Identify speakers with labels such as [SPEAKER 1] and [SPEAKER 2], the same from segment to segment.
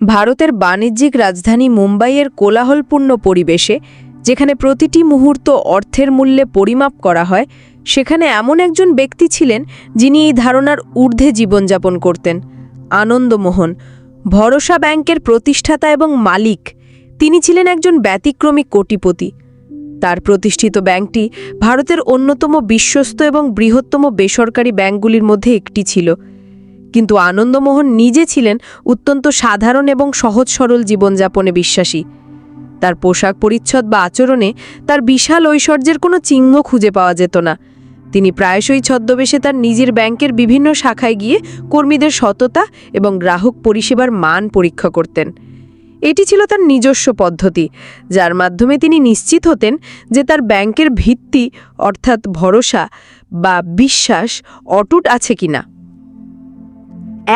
[SPEAKER 1] ভারতের বাণিজ্যিক রাজধানী মুম্বাইয়ের কোলাহলপূর্ণ পরিবেশে, যেখানে প্রতিটি মুহূর্ত অর্থের মূল্যে পরিমাপ করা হয়, সেখানে এমন একজন ব্যক্তি ছিলেন যিনি এই ধারণার ঊর্ধ্বে জীবনযাপন করতেন। আনন্দমোহন, ভরসা ব্যাংকের প্রতিষ্ঠাতা এবং মালিক, তিনি ছিলেন একজন ব্যতিক্রমী কোটিপতি। তার প্রতিষ্ঠিত ব্যাংকটি ভারতের অন্যতম বিশ্বস্ত এবং বৃহত্তম বেসরকারি ব্যাংকগুলির মধ্যে একটি ছিল। কিন্তু আনন্দমোহন নিজে ছিলেন অত্যন্ত সাধারণ এবং সহজ সরল জীবনযাপনে বিশ্বাসী। তার পোশাক পরিচ্ছদ বা আচরণে তার বিশাল ঐশ্বর্যের কোনো চিহ্ন খুঁজে পাওয়া যেত না। তিনি প্রায়শই ছদ্মবেশে তার নিজের ব্যাংকের বিভিন্ন শাখায় গিয়ে কর্মীদের সততা এবং গ্রাহক পরিষেবার মান পরীক্ষা করতেন। এটি ছিল তার নিজস্ব পদ্ধতি, যার মাধ্যমে তিনি নিশ্চিত হতেন যে তার ব্যাংকের ভিত্তি অর্থাৎ ভরসা বা বিশ্বাস অটুট আছে কিনা।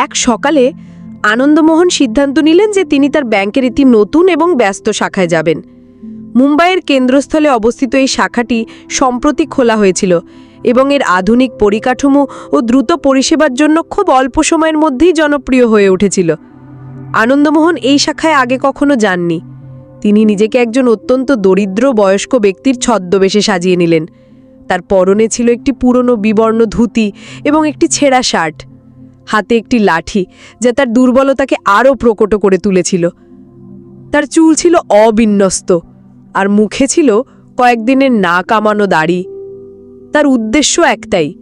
[SPEAKER 1] এক সকালে আনন্দমোহন সিদ্ধান্ত নিলেন যে তিনি তার ব্যাংকের একটি নতুন এবং ব্যস্ত শাখায় যাবেন। মুম্বাইয়ের কেন্দ্রস্থলে অবস্থিত এই শাখাটি সম্প্রতি খোলা হয়েছিল এবং এর আধুনিক পরিকাঠামো ও দ্রুত পরিষেবার জন্য খুব অল্প সময়ের মধ্যেই জনপ্রিয় হয়ে উঠেছিল। আনন্দমোহন এই শাখায় আগে কখনো যাননি। তিনি নিজেকে একজন অত্যন্ত দরিদ্র বয়স্ক ব্যক্তির ছদ্মবেশে সাজিয়ে নিলেন। তার পরনে ছিল একটি পুরনো বিবর্ণ ধুতি এবং একটি ছেঁড়া শার্ট। হাতে একটি লাঠি যা তার দুর্বলতাকে আরও প্রকট করে তুলেছিল। তার চুল ছিল অবিন্যস্ত আর মুখে ছিল কয়েকদিনের না কামানো দাড়ি। তার উদ্দেশ্য একটাই,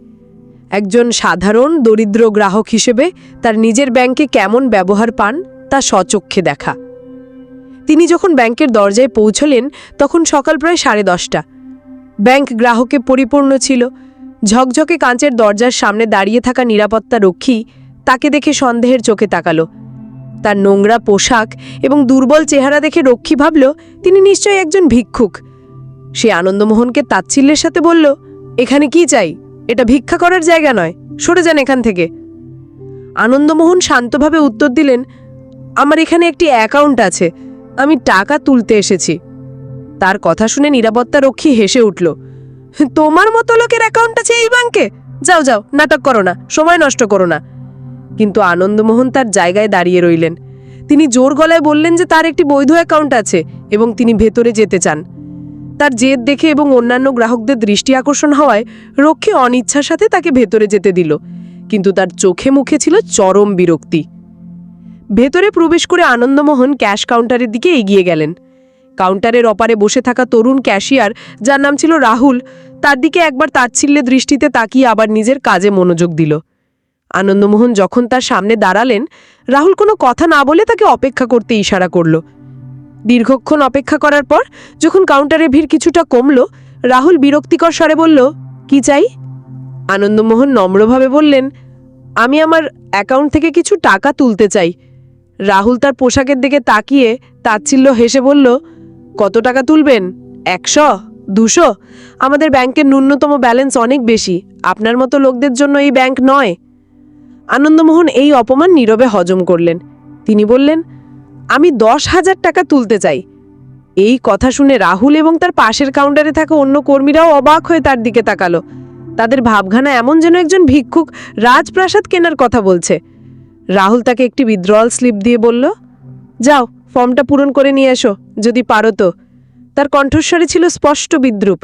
[SPEAKER 1] একজন সাধারণ দরিদ্র গ্রাহক হিসেবে তার নিজের ব্যাংকে কেমন ব্যবহার পান তা স্বচক্ষে দেখা। তিনি যখন ব্যাংকের দরজায় পৌঁছলেন, তখন সকাল প্রায় সাড়ে দশটা। ব্যাংক গ্রাহকে পরিপূর্ণ ছিল ঝকঝকে কাঁচের দরজার সামনে দাঁড়িয়ে থাকা নিরাপত্তা রক্ষী তাকে দেখে সন্দেহের চোখে তাকালো। তার নোংরা পোশাক এবং দুর্বল চেহারা দেখে রক্ষী ভাবল, তিনি নিশ্চয়ই একজন ভিক্ষুক। সে আনন্দমোহনকে তাচ্ছিল্যের সাথে বলল, এখানে কি চাই? এটা ভিক্ষা করার জায়গা নয়। সরে যান এখান থেকে। আনন্দমোহন শান্তভাবে উত্তর দিলেন, আমার এখানে একটি অ্যাকাউন্ট আছে। আমি টাকা তুলতে এসেছি। তার কথা শুনে নিরাপত্তা রক্ষী হেসে উঠল। তোমার মতো লোকের অ্যাকাউন্ট আছে এই ব্যাংকে যাও যাও, নাটক করো না, সময় নষ্ট করো না। কিন্তু আনন্দমোহন তার জায়গায় দাঁড়িয়ে রইলেন। তিনি জোর গলায় বললেন যে তার একটি বৈধ অ্যাকাউন্ট আছে এবং তিনি ভেতরে যেতে চান। তার জেদ দেখে এবং অন্যান্য গ্রাহকদের দৃষ্টি আকর্ষণ হওয়ায় রক্ষী অনিচ্ছার সাথে তাকে ভেতরে যেতে দিল। কিন্তু তার চোখে মুখে ছিল চরম বিরক্তি। ভেতরে প্রবেশ করে আনন্দমোহন ক্যাশ কাউন্টারের দিকে এগিয়ে গেলেন। কাউন্টারের অপারে বসে থাকা তরুণ ক্যাশিয়ার, যার নাম ছিল রাহুল তার দিকে একবার তাচ্ছিল্যে দৃষ্টিতে তাকিয়ে আবার নিজের কাজে মনোযোগ দিল। আনন্দমোহন যখন তার সামনে দাঁড়ালেন, রাহুল কোনো কথা না বলে তাকে অপেক্ষা করতে ইশারা করল। দীর্ঘক্ষণ অপেক্ষা করার পর, যখন কাউন্টারে ভিড় কিছুটা কমল, রাহুল বিরক্তিকর স্বরে বলল, কি চাই? আনন্দমোহন নম্রভাবে বললেন, আমি আমার অ্যাকাউন্ট থেকে কিছু টাকা তুলতে চাই। রাহুল তার পোশাকের দিকে তাকিয়ে তাচ্ছিল্য হেসে বলল, কত টাকা তুলবেন? একশো? দুশো? আমাদের ব্যাংকের ন্যূনতম ব্যালেন্স অনেক বেশি। আপনার মতো লোকদের জন্য এই ব্যাংক নয়। আনন্দমোহন এই অপমান নীরবে হজম করলেন। তিনি বললেন, আমি দশ হাজার টাকা তুলতে চাই। এই কথা শুনে রাহুল এবং তার পাশের কাউন্টারে থাকা অন্য কর্মীরাও অবাক হয়ে তার দিকে তাকালো। তাদের ভাবখানা এমন যেন একজন ভিক্ষুক রাজপ্রাসাদ কেনার কথা বলছে। রাহুল তাকে একটি উইথড্রয়াল স্লিপ দিয়ে বলল, যাও, ফর্মটা পূরণ করে নিয়ে এসো, যদি পারো তো। তার কণ্ঠস্বরে ছিল স্পষ্ট বিদ্রুপ।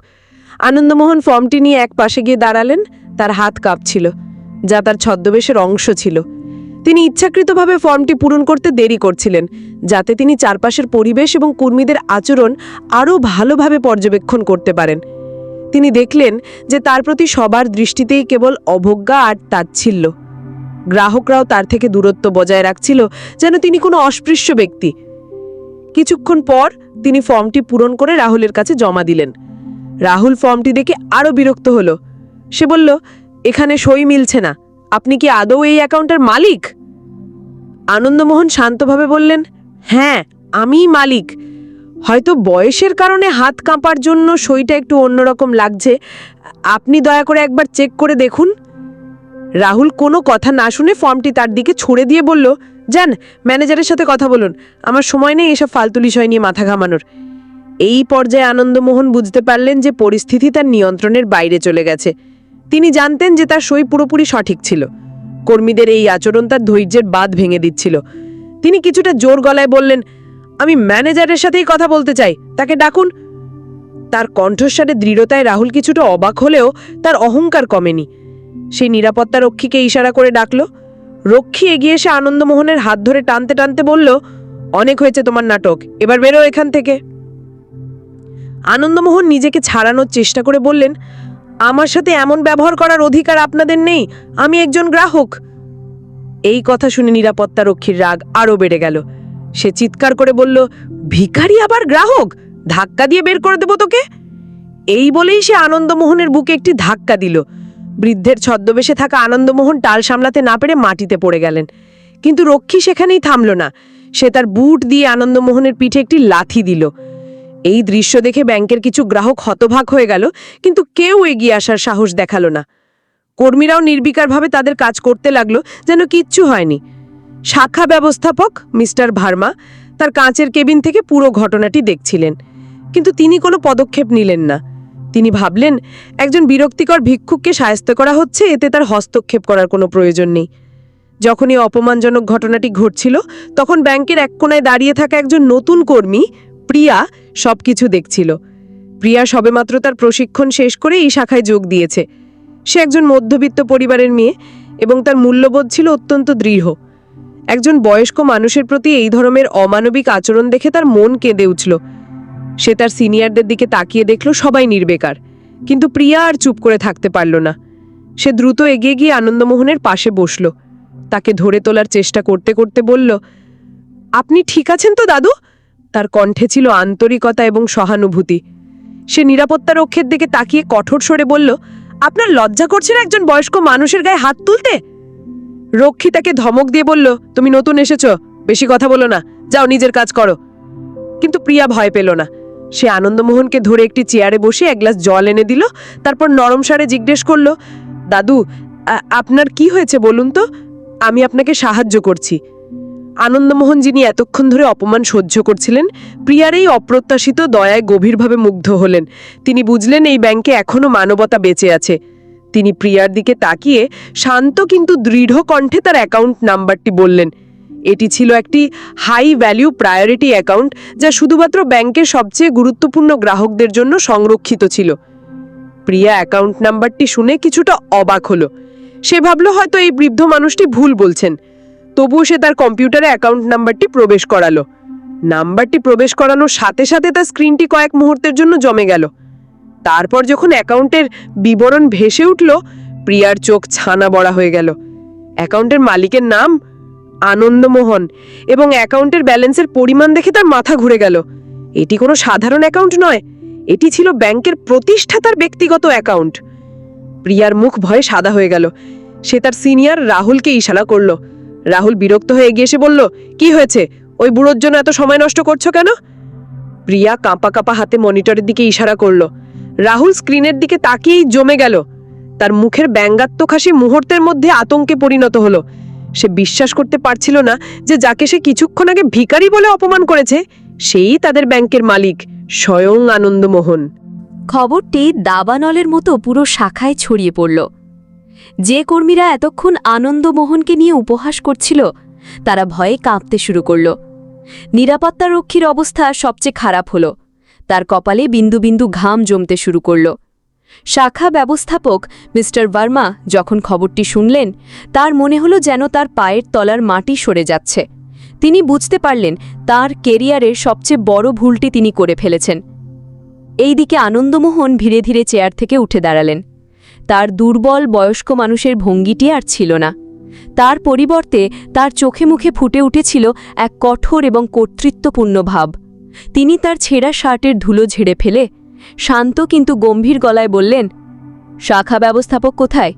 [SPEAKER 1] আনন্দমোহন ফর্মটি নিয়ে এক পাশে গিয়ে দাঁড়ালেন, তার হাত কাঁপছিল, যা তার ছদ্মবেশের অংশ ছিল। তিনি ইচ্ছাকৃতভাবে ফর্মটি পূরণ করতে দেরি করছিলেন, যাতে তিনি চারপাশের পরিবেশ এবং কর্মীদের আচরণ আরও ভালোভাবে পর্যবেক্ষণ করতে পারেন। তিনি দেখলেন যে তার প্রতি সবার দৃষ্টিতেই কেবল অবজ্ঞা আর তাচ্ছিল্য। গ্রাহকরাও তার থেকে দূরত্ব বজায় রাখছিল, যেন তিনি কোনো অস্পৃশ্য ব্যক্তি। কিছুক্ষণ পর তিনি ফর্মটি পূরণ করে রাহুলের কাছে জমা দিলেন। রাহুল ফর্মটি দেখে আরও বিরক্ত হলো। সে বলল, এখানে সই মিলছে না। আপনি কি আদৌ এই অ্যাকাউন্টের মালিক? আনন্দমোহন শান্তভাবে বললেন হ্যাঁ আমিই মালিক। হয়তো বয়সের কারণে হাত কাঁপার জন্য সইটা একটু অন্যরকম লাগছে। আপনি দয়া করে একবার চেক করে দেখুন। রাহুল কোনো কথা না শুনে ফর্মটি তার দিকে ছুড়ে দিয়ে বলল যান ম্যানেজারের সাথে কথা বলুন। আমার সময় নেই এসব ফালতু বিষয় নিয়ে মাথা ঘামানোর। এই পর্যায়ে আনন্দমোহন বুঝতে পারলেন যে পরিস্থিতি তার নিয়ন্ত্রণের বাইরে চলে গেছে। তিনি জানতেন যে তার সই পুরোপুরি সঠিক ছিল। কর্মীদের এই আচরণ তার ধৈর্যের বাঁধ ভেঙে দিচ্ছিল। তিনি কিছুটা জোর গলায় বললেন, আমি ম্যানেজারের সাথেই কথা বলতে চাই, তাকে ডাকুন। তার কণ্ঠস্বরে দৃঢ়তায় রাহুল কিছুটা অবাক হলেও তার অহংকার কমেনি। সেই নিরাপত্তা রক্ষীকে ইশারা করে ডাকলো। রক্ষী এগিয়ে এসে আনন্দমোহনের হাত ধরে টানতে টানতে বলল, অনেক হয়েছে তোমার নাটক, এবার বেরো এখান থেকে। আনন্দমোহন নিজেকে ছাড়ানোর চেষ্টা করে বললেন, আমার সাথে এমন ব্যবহার করার অধিকার আপনাদের নেই, আমি একজন গ্রাহক। এই কথা শুনে নিরাপত্তা রক্ষীর রাগ আরও বেড়ে গেল। সে চিৎকার করে বলল, ভিখারি আবার গ্রাহক? ধাক্কা দিয়ে বের করে দেবো তোকে? এই বলেই সে আনন্দমোহনের বুকে একটি ধাক্কা দিল। বৃদ্ধের ছদ্মবেশে থাকা আনন্দমোহন টাল সামলাতে না পেরে মাটিতে পড়ে গেলেন। কিন্তু রক্ষী সেখানেই থামল না। সে তার বুট দিয়ে আনন্দমোহনের পিঠে একটি লাথি দিল। এই দৃশ্য দেখে ব্যাংকের কিছু গ্রাহক হতভাগ হয়ে গেল, কিন্তু কেউ এগিয়ে আসার সাহস দেখাল না। কর্মীরাও নির্বিকারভাবে তাদের কাজ করতে লাগল, যেন কিচ্ছু হয়নি। শাখা ব্যবস্থাপক মিস্টার ভার্মা তার কাঁচের কেবিন থেকে পুরো ঘটনাটি দেখছিলেন। কিন্তু তিনি কোনো পদক্ষেপ নিলেন না। তিনি ভাবলেন, একজন বিরক্তিকর ভিক্ষুককে সায়স্ত করা হচ্ছে, এতে তার হস্তক্ষেপ করার কোনো প্রয়োজন নেই। যখন এই অপমানজনক ঘটনাটি ঘটছিল, তখন ব্যাংকের এক কোনায় দাঁড়িয়ে থাকা একজন নতুন কর্মী, প্রিয়া সব কিছু দেখছিল। প্রিয়া সবেমাত্র তার প্রশিক্ষণ শেষ করে এই শাখায় যোগ দিয়েছে। সে একজন মধ্যবিত্ত পরিবারের মেয়ে এবং তার মূল্যবোধ ছিল অত্যন্ত দৃঢ়। একজন বয়স্ক মানুষের প্রতি এই ধরনের অমানবিক আচরণ দেখে তার মন কেঁদে উঠল। সে তার সিনিয়রদের দিকে তাকিয়ে দেখল সবাই নির্বেকার। কিন্তু প্রিয়া আর চুপ করে থাকতে পারল না। সে দ্রুত এগিয়ে গিয়ে আনন্দমোহনের পাশে বসল। তাকে ধরে তোলার চেষ্টা করতে করতে বলল, আপনি ঠিক আছেন তো, দাদু? তার কণ্ঠে ছিল আন্তরিকতা এবং সহানুভূতি। সে নিরাপত্তা রক্ষের দিকে তাকিয়ে কঠোর স্বরে বলল, আপনার লজ্জা করছে না একজন বয়স্ক মানুষের গায়ে হাত তুলতে? রক্ষী তাকে ধমক দিয়ে বলল, তুমি নতুন এসেছ, বেশি কথা বলো না, যাও নিজের কাজ করো। কিন্তু প্রিয়া ভয় পেল না। সে আনন্দমোহনকে ধরে একটি চেয়ারে বসে এক গ্লাস জল এনে দিল, তারপর নরম সারে জিজ্ঞেস করল, দাদু আপনার কি হয়েছে বলুন তো? আমি আপনাকে সাহায্য করছি। আনন্দমোহন, যিনি এতক্ষণ ধরে অপমান সহ্য করছিলেন, প্রিয়ার এই অপ্রত্যাশিত দয়ায় গভীরভাবে মুগ্ধ হলেন। তিনি বুঝলেন এই ব্যাংকে এখনও মানবতা বেঁচে আছে। তিনি প্রিয়ার দিকে তাকিয়ে, শান্ত কিন্তু দৃঢ় কণ্ঠে তার অ্যাকাউন্ট নাম্বারটি বললেন এটি ছিল একটি হাই ভ্যালিউ প্রায়োরিটি অ্যাকাউন্ট যা শুধুমাত্র ব্যাংকের সবচেয়ে গুরুত্বপূর্ণ গ্রাহকদের জন্য সংরক্ষিত ছিল। প্রিয়া অ্যাকাউন্ট নাম্বারটি শুনে কিছুটা অবাক হলো। সে ভাবল হয়তো এই বৃদ্ধ মানুষটি ভুল বলছেন। তবুও সে তার কম্পিউটারে অ্যাকাউন্ট নাম্বারটি প্রবেশ করালো। নাম্বারটি প্রবেশ করানোর সাথে সাথে তার স্ক্রিনটি কয়েক মুহূর্তের জন্য জমে গেল। তারপর যখন অ্যাকাউন্টের বিবরণ ভেসে উঠল, প্রিয়ার চোখ ছানা বড়া হয়ে গেল। অ্যাকাউন্টের মালিকের নাম আনন্দমোহন এবং অ্যাকাউন্টের ব্যালেন্সের পরিমাণ দেখে তার মাথা ঘুরে গেল। এটি কোনো সাধারণ অ্যাকাউন্ট নয়, এটি ছিল ব্যাংকের প্রতিষ্ঠাতার ব্যক্তিগত অ্যাকাউন্ট। প্রিয়ার মুখ ভয়ে সাদা হয়ে গেল। সে তার সিনিয়র রাহুলকে ইশারা করল। রাহুল বিরক্ত হয়ে এগিয়ে এসে বলল, কি হয়েছে? ওই বুড়োর জন্য এত সময় নষ্ট করছ কেন? প্রিয়া কাঁপা কাঁপা হাতে মনিটরের দিকে ইশারা করল। রাহুল স্ক্রিনের দিকে তাকিয়েই জমে গেল। তার মুখের ব্যঙ্গাত্মক হাসি মুহূর্তের মধ্যে আতঙ্কে পরিণত হলো। সে বিশ্বাস করতে পারছিল না যে যাকে সে কিছুক্ষণ আগে ভিখারি বলে অপমান করেছে, সেই তাদের ব্যাংকের মালিক স্বয়ং আনন্দমোহন।
[SPEAKER 2] খবরটি দাবানলের মতো পুরো শাখায় ছড়িয়ে পড়ল। যে কর্মীরা এতক্ষণ আনন্দমোহনকে নিয়ে উপহাস করছিল, তারা ভয়ে কাঁপতে শুরু করল। নিরাপত্তারক্ষীর অবস্থা সবচেয়ে খারাপ হল। তার কপালে বিন্দু বিন্দু ঘাম জমতে শুরু করল। শাখা ব্যবস্থাপক মিস্টার ভার্মা যখন খবরটি শুনলেন, তার মনে হলো যেন তার পায়ের তলার মাটি সরে যাচ্ছে। তিনি বুঝতে পারলেন তার কেরিয়ারের সবচেয়ে বড় ভুলটি তিনি করে ফেলেছেন। এইদিকে আনন্দমোহন ধীরে ধীরে চেয়ার থেকে উঠে দাঁড়ালেন। তার দুর্বল বয়স্ক মানুষের ভঙ্গিটি আর ছিল না। তার পরিবর্তে তার চোখে মুখে ফুটে উঠেছিল এক কঠোর এবং কর্তৃত্বপূর্ণ ভাব। তিনি তার ছেঁড়া শার্টের ধুলো ঝেড়ে ফেলে শান্ত কিন্তু গম্ভীর গলায় বললেন, শাখা ব্যবস্থাপক কোথায়?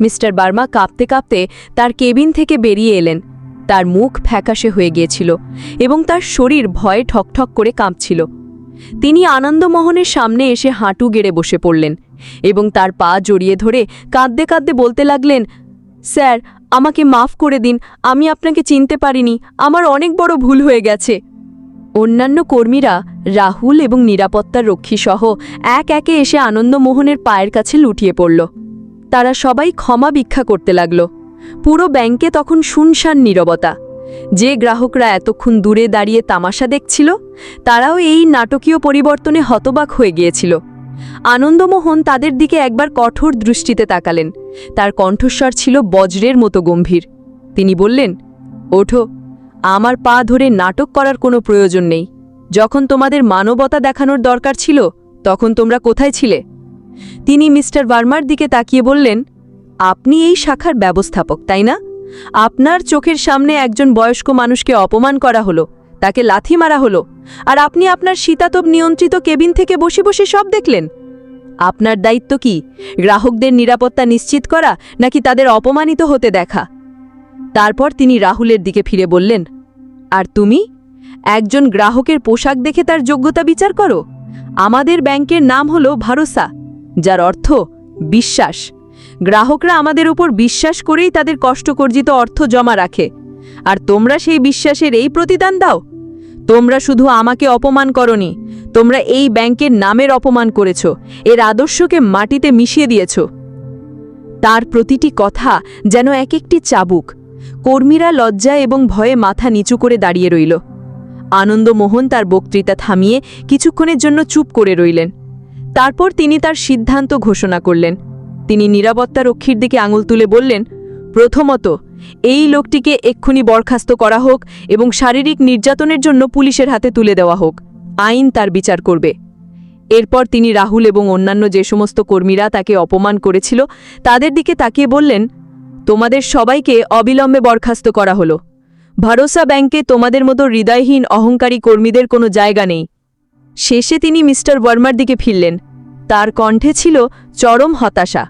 [SPEAKER 2] মিস্টার বার্মা কাঁপতে কাঁপতে তার কেবিন থেকে বেরিয়ে এলেন। তার মুখ ফ্যাকাশে হয়ে গিয়েছিল এবং তার শরীর ভয়ে ঠকঠক করে কাঁপছিল। তিনি আনন্দমোহনের সামনে এসে হাঁটু গেড়ে বসে পড়লেন এবং তার পা জড়িয়ে ধরে কাঁদতে কাঁদতে বলতে লাগলেন, স্যার, আমাকে মাফ করে দিন, আমি আপনাকে চিনতে পারিনি, আমার অনেক বড় ভুল হয়ে গেছে। অন্যান্য কর্মীরা রাহুল এবং নিরাপত্তার রক্ষীসহ এক একে এসে আনন্দমোহনের পায়ের কাছে লুটিয়ে পড়ল। তারা সবাই ক্ষমা ভিক্ষা করতে লাগল। পুরো ব্যাংকে তখন শুনশান নীরবতা। যে গ্রাহকরা এতক্ষণ দূরে দাঁড়িয়ে তামাশা দেখছিল, তারাও এই নাটকীয় পরিবর্তনে হতবাক হয়ে গিয়েছিল। আনন্দমোহন তাদের দিকে একবার কঠোর দৃষ্টিতে তাকালেন। তার কণ্ঠস্বর ছিল বজ্রের মতো গম্ভীর। তিনি বললেন, ওঠো আমার পা ধরে নাটক করার কোনো প্রয়োজন নেই। যখন তোমাদের মানবতা দেখানোর দরকার ছিল, তখন তোমরা কোথায় ছিলে? তিনি মিস্টার ভার্মার দিকে তাকিয়ে বললেন, আপনি এই শাখার ব্যবস্থাপক, তাই না? আপনার চোখের সামনে একজন বয়স্ক মানুষকে অপমান করা হলো, তাকে লাথি মারা হলো, আর আপনি আপনার শীতাতপ নিয়ন্ত্রিত কেবিন থেকে বসে বসে সব দেখলেন। আপনার দায়িত্ব কি, গ্রাহকদের নিরাপত্তা নিশ্চিত করা, নাকি তাদের অপমানিত হতে দেখা? তারপর তিনি রাহুলের দিকে ফিরে বললেন আর তুমি? একজন গ্রাহকের পোশাক দেখে তার যোগ্যতা বিচার করো। আমাদের ব্যাংকের নাম হলো ভরসা, যার অর্থ বিশ্বাস। গ্রাহকরা আমাদের উপর বিশ্বাস করেই তাদের কষ্টকর্জিত অর্থ জমা রাখে। আর তোমরা সেই বিশ্বাসের এই প্রতিদান দাও। তোমরা শুধু আমাকে অপমান করনি, তোমরা এই ব্যাংকের নামের অপমান করেছ, এর আদর্শকে মাটিতে মিশিয়ে দিয়েছ। তার প্রতিটি কথা যেন এক একটি চাবুক। কর্মীরা লজ্জা এবং ভয়ে মাথা নিচু করে দাঁড়িয়ে রইল। আনন্দমোহন তার বক্তৃতা থামিয়ে কিছুক্ষণের জন্য চুপ করে রইলেন। তারপর তিনি তার সিদ্ধান্ত ঘোষণা করলেন। তিনি নিরাপত্তা রক্ষীর দিকে আঙুল তুলে বললেন, প্রথমত, এই লোকটিকে এক্ষুনি বরখাস্ত করা হোক এবং শারীরিক নির্যাতনের জন্য পুলিশের হাতে তুলে দেওয়া হোক। আইন তার বিচার করবে। এরপর তিনি রাহুল এবং অন্যান্য যে সমস্ত কর্মীরা তাকে অপমান করেছিল, তাদের দিকে তাকিয়ে বললেন তোমাদের সবাইকে অবিলম্বে বরখাস্ত করা হলো। ভরসা ব্যাংকে তোমাদের মতো হৃদয়হীন অহংকারী কর্মীদের কোনো জায়গা নেই। শেষে তিনি মিস্টার ওয়ার্মার দিকে ফিরলেন। তার কণ্ঠে ছিল চরম হতাশা।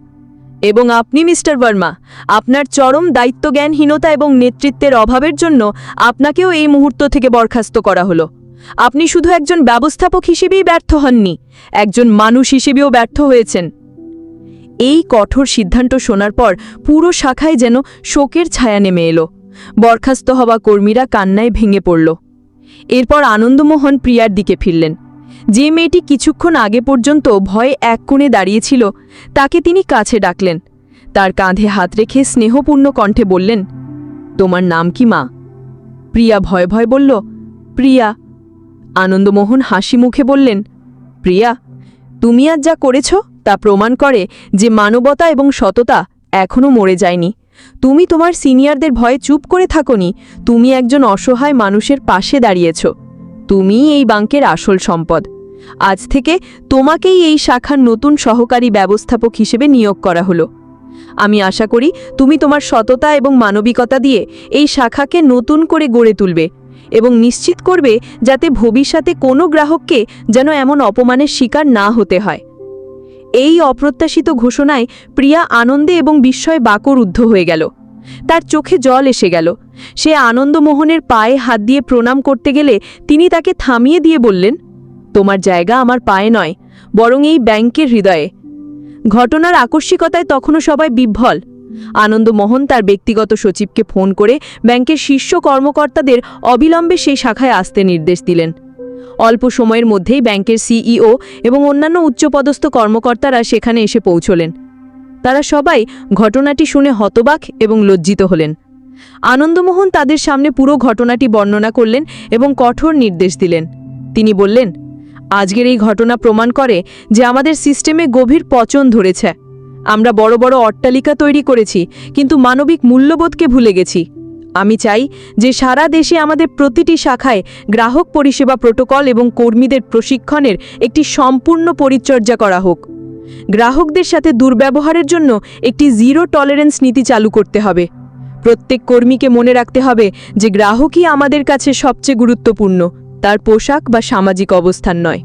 [SPEAKER 2] এবং আপনি, মিস্টার বর্মা, আপনার চরম দায়িত্বজ্ঞানহীনতা এবং নেতৃত্বের অভাবের জন্য আপনাকেও এই মুহূর্ত থেকে বরখাস্ত করা হলো। আপনি শুধু একজন ব্যবস্থাপক হিসেবেই ব্যর্থ হননি, একজন মানুষ হিসেবেও ব্যর্থ হয়েছেন। এই কঠোর সিদ্ধান্ত শোনার পর পুরো শাখায় যেন শোকের ছায়া নেমে এলো। বরখাস্ত হওয়া কর্মীরা কান্নায় ভেঙে পড়ল। এরপর আনন্দমোহন প্রিয়ার দিকে ফিরলেন। যে মেয়েটি কিছুক্ষণ আগে পর্যন্ত ভয়ে এক কোণে দাঁড়িয়েছিল তাকে তিনি কাছে ডাকলেন। তার কাঁধে হাত রেখে স্নেহপূর্ণ কণ্ঠে বললেন, তোমার নাম কি মা? প্রিয়া ভয় ভয় বলল, প্রিয়া। আনন্দমোহন হাসি মুখে বললেন, প্রিয়া, তুমি আজ যা করেছ তা প্রমাণ করে যে মানবতা এবং সততা এখনও মরে যায়নি। তুমি তোমার সিনিয়রদের ভয়ে চুপ করে থাকনি। তুমি একজন অসহায় মানুষের পাশে দাঁড়িয়েছ। তুমি এই বাঙ্কের আসল সম্পদ। আজ থেকে তোমাকেই এই শাখার নতুন সহকারী ব্যবস্থাপক হিসেবে নিয়োগ করা হলো। আমি আশা করি তুমি তোমার সততা এবং মানবিকতা দিয়ে এই শাখাকে নতুন করে গড়ে তুলবে এবং নিশ্চিত করবে যাতে ভবিষ্যতে কোনো গ্রাহককে যেন এমন অপমানের শিকার না হতে হয়। এই অপ্রত্যাশিত ঘোষণায় প্রিয়া আনন্দে এবং বিস্ময়ে বাকরুদ্ধ হয়ে গেল। তার চোখে জল এসে গেল। সে আনন্দমোহনের পায়ে হাত দিয়ে প্রণাম করতে গেলে তিনি তাকে থামিয়ে দিয়ে বললেন, তোমার জায়গা আমার পায়ে নয়, বরং এই ব্যাংকের হৃদয়ে। ঘটনার আকস্মিকতায় তখনও সবাই বিভ্বল। আনন্দমোহন তার ব্যক্তিগত সচিবকে ফোন করে ব্যাংকের শীর্ষ কর্মকর্তাদের অবিলম্বে সেই শাখায় আসতে নির্দেশ দিলেন। অল্প সময়ের মধ্যেই ব্যাংকের সিইও এবং অন্যান্য উচ্চপদস্থ কর্মকর্তারা সেখানে এসে পৌঁছলেন। তারা সবাই ঘটনাটি শুনে হতবাক এবং লজ্জিত হলেন। আনন্দমোহন তাদের সামনে পুরো ঘটনাটি বর্ণনা করলেন এবং কঠোর নির্দেশ দিলেন। তিনি বললেন, আজকের এই ঘটনা প্রমাণ করে যে আমাদের সিস্টেমে গভীর পচন ধরেছে। আমরা বড় বড় অট্টালিকা তৈরি করেছি, কিন্তু মানবিক মূল্যবোধকে ভুলে গেছি। আমি চাই যে সারা দেশে আমাদের প্রতিটি শাখায় গ্রাহক পরিষেবা প্রোটোকল এবং কর্মীদের প্রশিক্ষণের একটি সম্পূর্ণ পরিচর্যা করা হোক। গ্রাহকদের সাথে দুর্ব্যবহারের জন্য একটি জিরো টলারেন্স নীতি চালু করতে হবে। প্রত্যেক কর্মীকে মনে রাখতে হবে যে গ্রাহকই আমাদের কাছে সবচেয়ে গুরুত্বপূর্ণ, তার পোশাক বা সামাজিক অবস্থান নয়।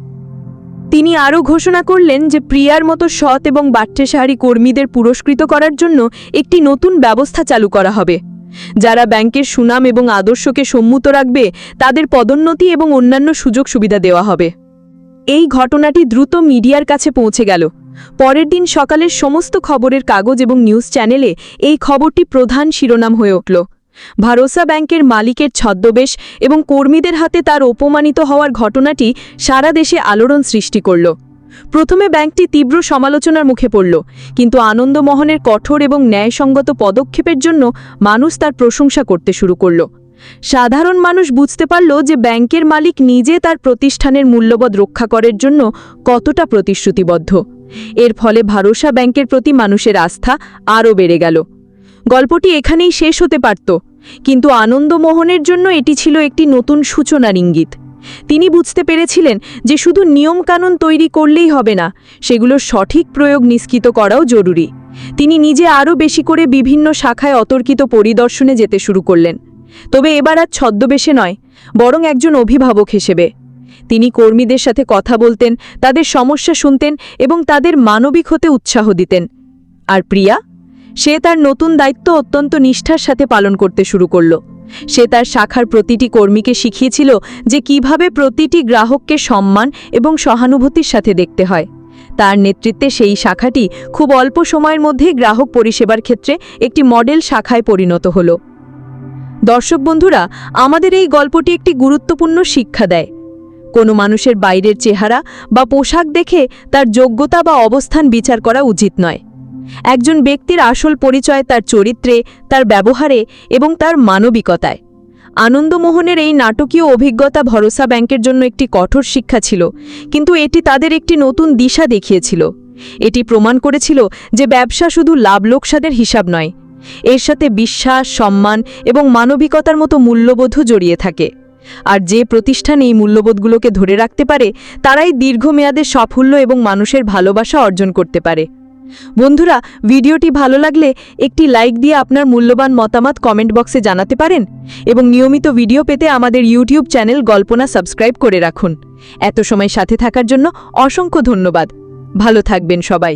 [SPEAKER 2] তিনি আরও ঘোষণা করলেন যে প্রিয়ার মতো সৎ এবং বাট্টেসাহারি কর্মীদের পুরস্কৃত করার জন্য একটি নতুন ব্যবস্থা চালু করা হবে। যারা ব্যাংকের সুনাম এবং আদর্শকে সম্মুত রাখবে, তাদের পদোন্নতি এবং অন্যান্য সুযোগ সুবিধা দেওয়া হবে। এই ঘটনাটি দ্রুত মিডিয়ার কাছে পৌঁছে গেল। পরের দিন সকালের সমস্ত খবরের কাগজ এবং নিউজ চ্যানেলে এই খবরটি প্রধান শিরোনাম হয়ে উঠল। ভরসা ব্যাংকের মালিকের ছদ্মবেশ এবং কর্মীদের হাতে তার অপমানিত হওয়ার ঘটনাটি সারা দেশে আলোড়ন সৃষ্টি করল। প্রথমে ব্যাংকটি তীব্র সমালোচনার মুখে পড়ল, কিন্তু আনন্দমোহনের কঠোর এবং ন্যায়সঙ্গত পদক্ষেপের জন্য মানুষ তার প্রশংসা করতে শুরু করল। সাধারণ মানুষ বুঝতে পারল যে ব্যাংকের মালিক নিজে তার প্রতিষ্ঠানের মূল্যবোধ রক্ষা করার জন্য কতটা প্রতিশ্রুতিবদ্ধ। এর ফলে ভরসা ব্যাংকের প্রতি মানুষের আস্থা আরও বেড়ে গেল। গল্পটি এখানেই শেষ হতে পারত, কিন্তু আনন্দমোহনের জন্য এটি ছিল একটি নতুন সূচনার ইঙ্গিত। তিনি বুঝতে পেরেছিলেন যে শুধু নিয়মকানুন তৈরি করলেই হবে না সেগুলোর সঠিক প্রয়োগ নিশ্চিত করাও জরুরি। তিনি নিজে আরও বেশি করে বিভিন্ন শাখায় অতর্কিত পরিদর্শনে যেতে শুরু করলেন। তবে এবার আর ছদ্মবেশে নয়, বরং একজন অভিভাবক হিসেবে। তিনি কর্মীদের সাথে কথা বলতেন, তাদের সমস্যা শুনতেন এবং তাদের মানবিক হতে উৎসাহ দিতেন। আর প্রিয়া? সে তার নতুন দায়িত্ব অত্যন্ত নিষ্ঠার সাথে পালন করতে শুরু করল। সে তার শাখার প্রতিটি কর্মীকে শিখিয়েছিল যে কীভাবে প্রতিটি গ্রাহককে সম্মান এবং সহানুভূতির সাথে দেখতে হয়। তার নেতৃত্বে সেই শাখাটি খুব অল্প সময়ের মধ্যেই গ্রাহক পরিষেবার ক্ষেত্রে একটি মডেল শাখায় পরিণত হল। দর্শক বন্ধুরা, আমাদের এই গল্পটি একটি গুরুত্বপূর্ণ শিক্ষা দেয়। কোনো মানুষের বাইরের চেহারা বা পোশাক দেখে তার যোগ্যতা বা অবস্থান বিচার করা উচিত নয়। একজন ব্যক্তির আসল পরিচয় তার চরিত্রে, তার ব্যবহারে এবং তার মানবিকতায়। আনন্দমোহনের এই নাটকীয় অভিজ্ঞতা ভরসা ব্যাংকের জন্য একটি কঠোর শিক্ষা ছিল, কিন্তু এটি তাদের একটি নতুন দিশা দেখিয়েছিল। এটি প্রমাণ করেছিল যে ব্যবসা শুধু লাভ লোকসাদের হিসাব নয়, এর সাথে বিশ্বাস, সম্মান এবং মানবিকতার মতো মূল্যবোধও জড়িয়ে থাকে। আর যে প্রতিষ্ঠান এই মূল্যবোধগুলোকে ধরে রাখতে পারে, তারাই দীর্ঘমেয়াদে সাফল্য এবং মানুষের ভালোবাসা অর্জন করতে পারে। বন্ধুরা, ভিডিওটি ভালো লাগলে একটি লাইক দিয়ে আপনার মূল্যবান মতামত কমেন্ট বক্সে জানাতে পারেন এবং নিয়মিত ভিডিও পেতে আমাদের ইউটিউব চ্যানেল গল্পনা সাবস্ক্রাইব করে রাখুন। এত সময় সাথে থাকার জন্য অসংখ্য ধন্যবাদ। ভালো থাকবেন সবাই।